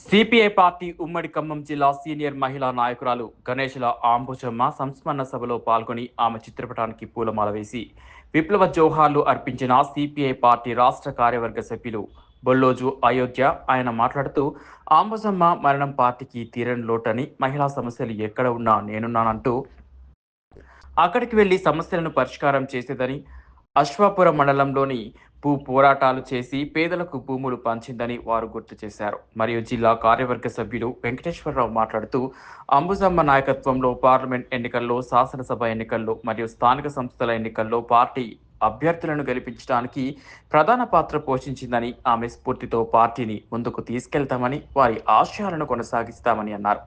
CPI party ఉమ్మడి ఖమ్మం జిల్లా senior మహిళా నాయకురాలు గణేష్ల ఆంబుజమ్మ సంస్మరణ సభలో పాల్గొని ఆమె చిత్రపటానికి పూలమాల వేసి విప్లవ జోహార్లు అర్పించిన సిపిఐ పార్టీ రాష్ట్ర కార్యవర్గ సభ్యులు బొల్లోజు అయోధ్య. ఆయన మాట్లాడుతూ ఆంబుజమ్మ మరణం పార్టీకి తీరని లోటని మహిళా సమస్యలు ఎక్కడ ఉన్నా నేనున్నానంటూ అక్కడికి వెళ్ళి సమస్యలను పరిష్కారం చేసేదని అశ్వాపురం మండలంలోని భూ పోరాటాలు చేసి పేదలకు భూములు పంచిందని వారు గుర్తు చేశారు. మరియు జిల్లా కార్యవర్గ సభ్యులు వెంకటేశ్వరరావు మాట్లాడుతూ అంబుజమ్మ నాయకత్వంలో పార్లమెంట్ ఎన్నికల్లో శాసనసభ ఎన్నికల్లో మరియు స్థానిక సంస్థల ఎన్నికల్లో పార్టీ అభ్యర్థులను గెలిపించడానికి ప్రధాన పాత్ర పోషించిందని ఆమె స్ఫూర్తితో పార్టీని ముందుకు తీసుకెళ్తామని వారి ఆశయాలను కొనసాగిస్తామని అన్నారు.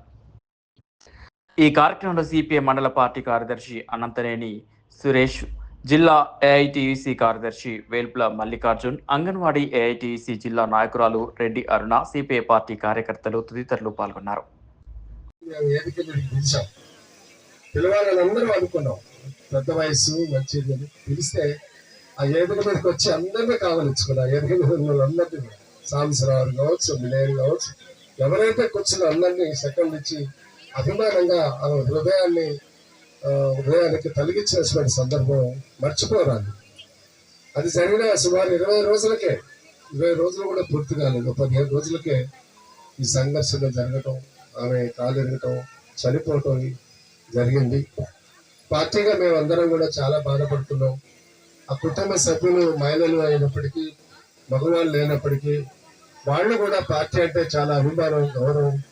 ఈ కార్యక్రమంలో సిపిఐ మండల పార్టీ కార్యదర్శి అనంతనేని సురేష్ జిల్లా ఏఐటియుసి కార్యదర్శి వేల్పుల మల్లికార్జున్ అంగన్వాడీ ఏఐటియుసి జిల్లా నాయకురాలు రెడ్డి అరుణ సిపిఐ పార్టీ కార్యకర్తలు తదితరులు పాల్గొన్నారు. అందరం అనుకున్నాం. పెద్ద వయసు మంచిది పిలిస్తే ఆ వేదిక మీదకి వచ్చి అందరినీ కావలించుకున్నారు. వేదిక మీద ఉన్న సాంబశివరావు కావచ్చు మిలేరు కావచ్చు ఎవరైతే కూర్చున్న అందరినీ సెకండ్ ఇచ్చి అభిమానంగా హృదయాన్ని హృదయానికి తొలగించినటువంటి సందర్భం మర్చిపోరాదు. అది జరిగిన సుమారు ఇరవై రోజులకే ఇరవై రోజులు కూడా పూర్తి కాలేదు. పదిహేను రోజులకే ఈ సంఘర్షణ జరగటం ఆమె కాలు చనిపోవటం జరిగింది. పార్టీగా మేమందరం కూడా చాలా బాధపడుతున్నాం. ఆ కుటుంబ సభ్యులు మహిళలు అయినప్పటికీ మగవాళ్ళు లేనప్పటికీ వాళ్ళు కూడా పార్టీ అంటే చాలా అభిమానం గౌరవం.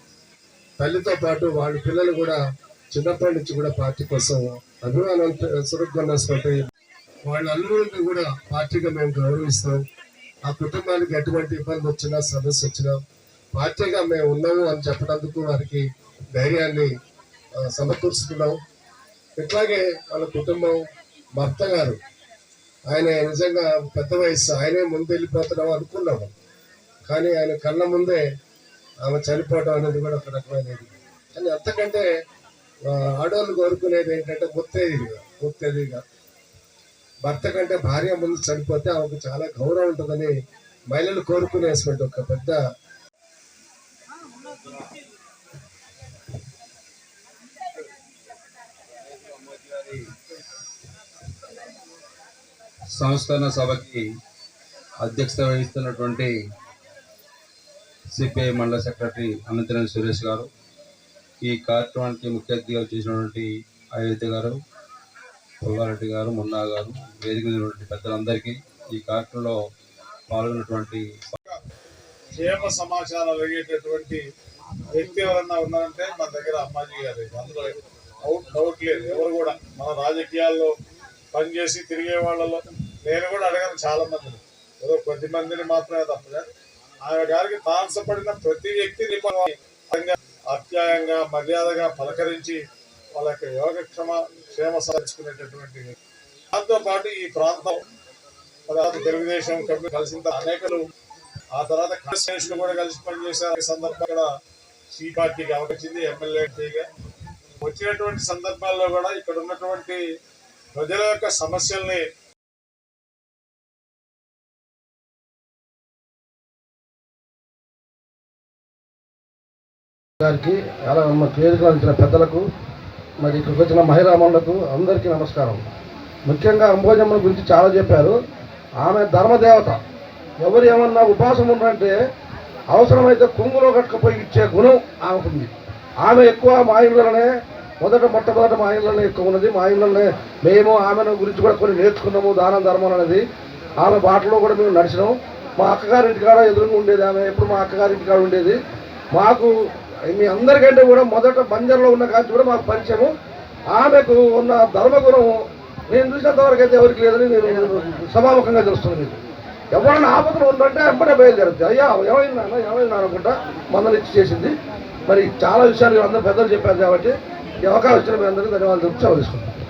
తల్లితో పాటు వాళ్ళ పిల్లలు కూడా చిన్నప్పటి నుంచి కూడా పార్టీ కోసం అభిమానం వాళ్ళ అల్లుడిని కూడా పార్టీగా మేము గౌరవిస్తాం. ఆ కుటుంబానికి ఎటువంటి ఇబ్బంది వచ్చినా సమస్య వచ్చినా పార్టీగా మేము ఉన్నాము అని చెప్పడానికి వారికి ధైర్యాన్ని సమకూర్చుకున్నాం ఇట్లాగే వాళ్ళ కుటుంబం భర్త గారు ఆయన నిజంగా పెద్ద వయసు ఆయనే ముందు వెళ్ళిపోతున్నాం అనుకున్నాము. కానీ ఆయన కళ్ళ ముందే ఆమె చనిపోవడం అనేది కూడా ఒక రకమైనది. కానీ అంతకంటే ఆడవాళ్ళు కోరుకునేది ఏంటంటే ముత్తేదిగా ముత్తేదిగా భర్త కంటే భార్య ముందు చనిపోతే ఆమెకు చాలా గౌరవం ఉంటుందని మహిళలు కోరుకునేటువంటి ఒక పెద్ద సంస్కరణ సభకి అధ్యక్షత వహిస్తున్నటువంటి సిపిఐ మండల సెక్రటరీ అనంతరం సురేష్ గారు. ఈ కార్యక్రమానికి ముఖ్య అతిథిగా చేసినటువంటి అయోధ్య గారు పుల్లారెడ్డి గారు మున్నా గారు వేదిక ఉన్నటువంటి పెద్దలందరికీ ఈ కార్యక్రమంలో పాల్గొన్నటువంటి క్షేమ సమాచారాలు అడిగేటటువంటి వ్యక్తి ఎవరన్నా ఉన్నారంటే మన దగ్గర అమ్మాజీ గారు. అందులో డౌట్ డౌట్ లేదు. ఎవరు కూడా మన రాజకీయాల్లో పనిచేసి తిరిగే వాళ్ళలో నేను కూడా అడగను చాలా మందిని ఏదో కొద్ది మందిని మాత్రమే తప్ప. ఆయన గారికి తారసపడిన ప్రతి వ్యక్తిని ఆప్యాయంగా అత్యాయంగా మర్యాదగా పలకరించి వాళ్ళ యొక్క యోగక్షమ క్షేమ సాధించుకునేటటువంటి దాంతోపాటు దాంతో పాటు ఈ ప్రాంతం తర్వాత తెలుగుదేశం కమిటీ కలిసిన అనేకలు ఆ తర్వాత కాన్స్టిట్యూషన్ కూడా కలిసి పనిచేశారు. ఈ సందర్భంగా కూడా సి పార్టీకి అవకచ్చింది ఎమ్మెల్యే ఎంపీగా వచ్చినటువంటి సందర్భాల్లో కూడా ఇక్కడ ఉన్నటువంటి ప్రజల యొక్క సమస్యల్ని గారికి అలా మన వేదికలు పెద్దలకు మరి ఇక్కడికి వచ్చిన మహిళామణులకు అందరికీ నమస్కారం. ముఖ్యంగా అంబోజమ్మ గురించి చాలా చెప్పారు. ఆమె ధర్మదేవత. ఎవరు ఏమన్నా ఉపాసం ఉందంటే అవసరమైతే కుంగులో కట్టుకుపోయి ఇచ్చే గుణం ఆమెకుంది. ఆమె ఎక్కువ మా ఇళ్ళలోనే మొదట మొట్టమొదట మా ఇళ్ళలోనే ఎక్కువ ఉన్నది. మా ఇళ్ళలోనే మేము ఆమెను గురించి కూడా కొన్ని నేర్చుకున్నాము దానం ధర్మం అనేది. ఆమె బాటలో కూడా మేము నడిచినాం. మా అక్కగారింటి కాడ ఎదురుగా ఉండేది ఆమె. ఎప్పుడు మా అక్కగారింటి కాడ ఉండేది. మాకు మీ అందరికంటే కూడా మొదట బంజర్లో ఉన్న కాంచి కూడా మాకు పరిచయము. ఆమెకు ఉన్న ధర్మగుణం నేను చూసినంత వరకు అయితే ఎవరికి లేదని నేను సభాముఖంగా తెలుస్తుంది మీకు. ఎవరైనా ఆపదలు ఉందంటే వెంబడే బయలుదేరుతుంది అయ్యా ఏమైందా అన్న ఏమైందా అనుకుంటా మందలు ఇచ్చి చేసింది. మరి చాలా విషయాలు అందరూ పెద్దలు చెప్పారు కాబట్టి ఈ అవకాశం ఇచ్చిన మీ అందరికీ ధన్యవాదాలు తెలుపుతూ సెలవు తీసుకుంటాను